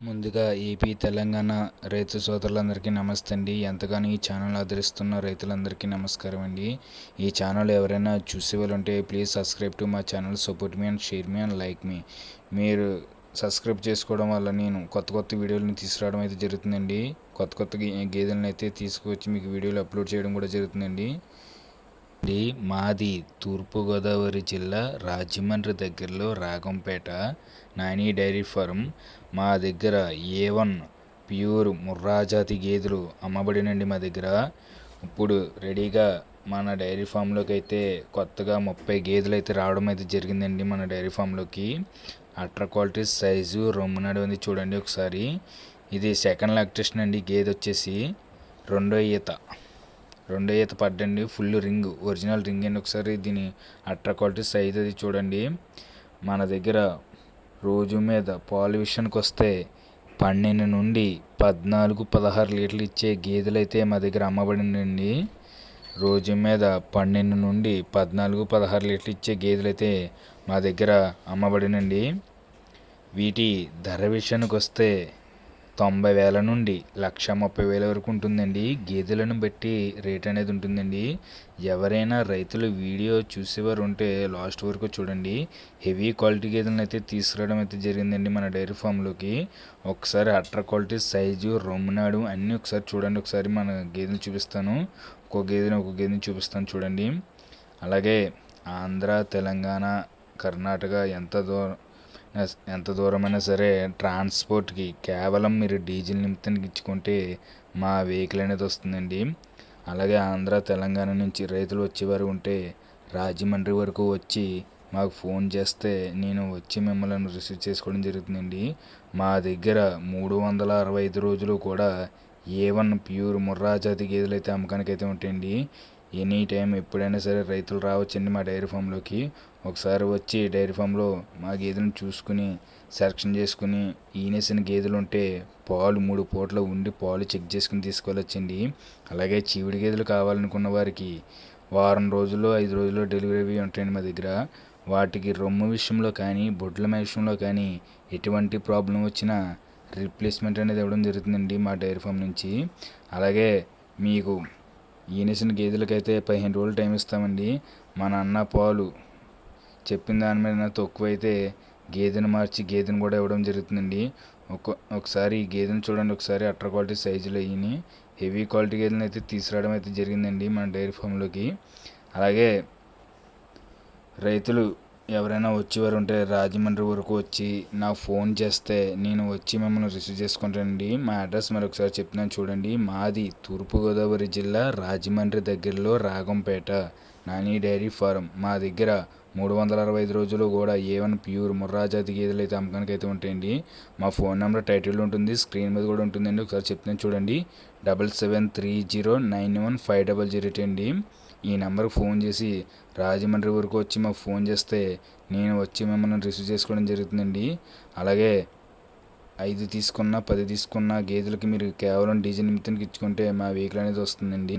ముందుగా ఏపీ తెలంగాణ రైతు సోదరులందరికీ నమస్తే అండి. ఎంతగానో ఈ ఛానల్ ఆదరిస్తున్న రైతులందరికీ నమస్కారం అండి. ఈ ఛానల్ ఎవరైనా చూసే వాళ్ళు ఉంటే ప్లీజ్ సబ్స్క్రైబ్ టు మా channel support me and share me and like me. మీరు సబ్స్క్రైబ్ చేసుకోవడం వల్ల నేను కొత్త కొత్త వీడియోలను తీసుకురావడం అయితే జరుగుతుందండి. కొత్త కొత్త గేదెలను అయితే తీసుకువచ్చి మీకు వీడియోలు అప్లోడ్ చేయడం కూడా జరుగుతుందండి. మాది తూర్పుగోదావరి జిల్లా రాజమండ్రి దగ్గరలో రాగంపేట నాని డైరీ ఫారం. మా దగ్గర ఏ వన్ ప్యూర్ ముర్రాజాతి గేదెలు అమ్మబడినండి మా దగ్గర. ఇప్పుడు రెడీగా మన డైరీ ఫామ్లోకి అయితే కొత్తగా ముప్పై గేదెలు అయితే రావడం అయితే జరిగిందండి మన డైరీ ఫామ్లోకి. అట్ర క్వాలిటీ సైజు రొమ్ము నడివింది చూడండి ఒకసారి. ఇది సెకండ్ లాక్టేషన్ అండి గేదె వచ్చేసి. రెండో ఈత. రెండో ఈత పడ్డండి ఫుల్ రింగ్ ఒరిజినల్ రింగ్ అండి ఒకసారి. దీని అట్రా క్వాలిటీ సైజ్ అది చూడండి. మన దగ్గర రోజు మీద పాలు విషయానికి వస్తే పన్నెండు నుండి పద్నాలుగు పదహారు లీటర్లు ఇచ్చే గేదెలు అయితే మా దగ్గర అమ్మబడిందండి రోజు మీద పన్నెండు నుండి పద్నాలుగు పదహారు లీటర్లు ఇచ్చే గేదెలు అయితే మా దగ్గర అమ్మబడినండి. వీటి ధర విషయానికి వస్తే తొంభై వేల నుండి లక్ష ముప్పై వేల వరకు ఉంటుందండి. గేదెలను బట్టి రేట్ అనేది ఉంటుందండి. ఎవరైనా రైతులు వీడియో చూసేవారు ఉంటే లాస్ట్ వరకు చూడండి. హెవీ క్వాలిటీ గేదెలను అయితే తీసుకురావడం అయితే జరిగిందండి మన డైరీ ఫామ్లోకి. ఒకసారి అట్ర క్వాలిటీ సైజు రొమ్మునాడు అన్నీ ఒకసారి చూడండి. ఒకసారి మన గేదెలు చూపిస్తాను. ఒక్కో గేదెని ఒక్కో గేదెని చూపిస్తాను చూడండి. అలాగే ఆంధ్ర తెలంగాణ కర్ణాటక ఎంత దూరం ఎంత దూరమైనా సరే ట్రాన్స్పోర్ట్కి కేవలం మీరు డీజిల్ నిమిత్తానికి ఇచ్చుకుంటే మా వెహికల్ అనేది వస్తుందండి. అలాగే ఆంధ్ర తెలంగాణ నుంచి రైతులు వచ్చేవారు ఉంటే రాజమండ్రి వరకు వచ్చి మాకు ఫోన్ చేస్తే నేను వచ్చి మిమ్మల్ని రిసీవ్ చేసుకోవడం జరుగుతుందండి. మా దగ్గర మూడు వందల అరవై ఐదు రోజులు కూడా ఏ వన్ ప్యూర్ ముర్రా జాతి గేదెలు అయితే అమ్మకానికి అయితే ఉంటాయండి. ఎనీ టైం ఎప్పుడైనా సరే రైతులు రావచ్చండి మా డైరీ ఫామ్లోకి. ఒకసారి వచ్చి డైరీ ఫామ్లో మా గేదెలను చూసుకుని సెలక్షన్ చేసుకుని ఈనేసిన గేదెలు ఉంటే పాలు మూడు పూటలు ఉండి పాలు చెక్ చేసుకుని తీసుకెళ్ళొచ్చండి అలాగే చీవిడి గేదెలు కావాలనుకున్న వారికి వారం రోజుల్లో ఐదు రోజుల్లో డెలివరీ అవి ఉంటాయండి మా దగ్గర. వాటికి రొమ్ము విషయంలో కానీ బొడ్ల విషయంలో కానీ ఎటువంటి ప్రాబ్లం వచ్చినా రీప్లేస్మెంట్ అనేది ఇవ్వడం జరుగుతుందండి మా డైరీ ఫామ్ నుంచి. అలాగే మీకు ఈనేసిన గేదెలకైతే పదిహేను రోజులు టైం ఇస్తామండి. మన అన్న పాలు చెప్పిన దాని మీద తక్కువైతే గేదెను మార్చి గేదెను కూడా ఇవ్వడం జరుగుతుందండి. ఒక ఒకసారి ఈ గేదెను చూడండి ఒకసారి అట్ర క్వాలిటీ సైజులు అయ్యి హెవీ క్వాలిటీ గేదెలను అయితే తీసుకురావడం అయితే జరిగిందండి మన డైరీ ఫామ్లోకి. అలాగే రైతులు ఎవరైనా వచ్చేవారు ఉంటే రాజమండ్రి వరకు వచ్చి నాకు ఫోన్ చేస్తే నేను వచ్చి మిమ్మల్ని రిసీవ్ చేసుకుంటానండి మా అడ్రస్ మరొకసారి చెప్తున్నాను చూడండి. మాది తూర్పుగోదావరి జిల్లా రాజమండ్రి దగ్గరలో రాగంపేట నాని డైరీ ఫారం. మా దగ్గర మూడు వందల అరవై ఐదు రోజులు కూడా ఏ వన్ ప్యూర్ ముర్రాజాతి గేదెలు అయితే అమ్మకానికి అయితే ఉంటాయండి. మా ఫోన్ నెంబర్ టైటిల్ ఉంటుంది స్క్రీన్ మీద కూడా ఉంటుందండి. ఒకసారి చెప్తున్నాను చూడండి. Double seven three zero nine one five double zero అండి. ఈ నెంబర్కి ఫోన్ చేసి రాజమండ్రి వరకు వచ్చి మాకు ఫోన్ చేస్తే నేను వచ్చి మిమ్మల్ని రిసీవ్ చేసుకోవడం జరుగుతుందండి. అలాగే ఐదు తీసుకున్న పది తీసుకున్న గేదెలకి మీరు కేవలం డీజిల్ నిమిత్తానికి ఇచ్చుకుంటే మా వెహికల్ అనేది వస్తుందండి.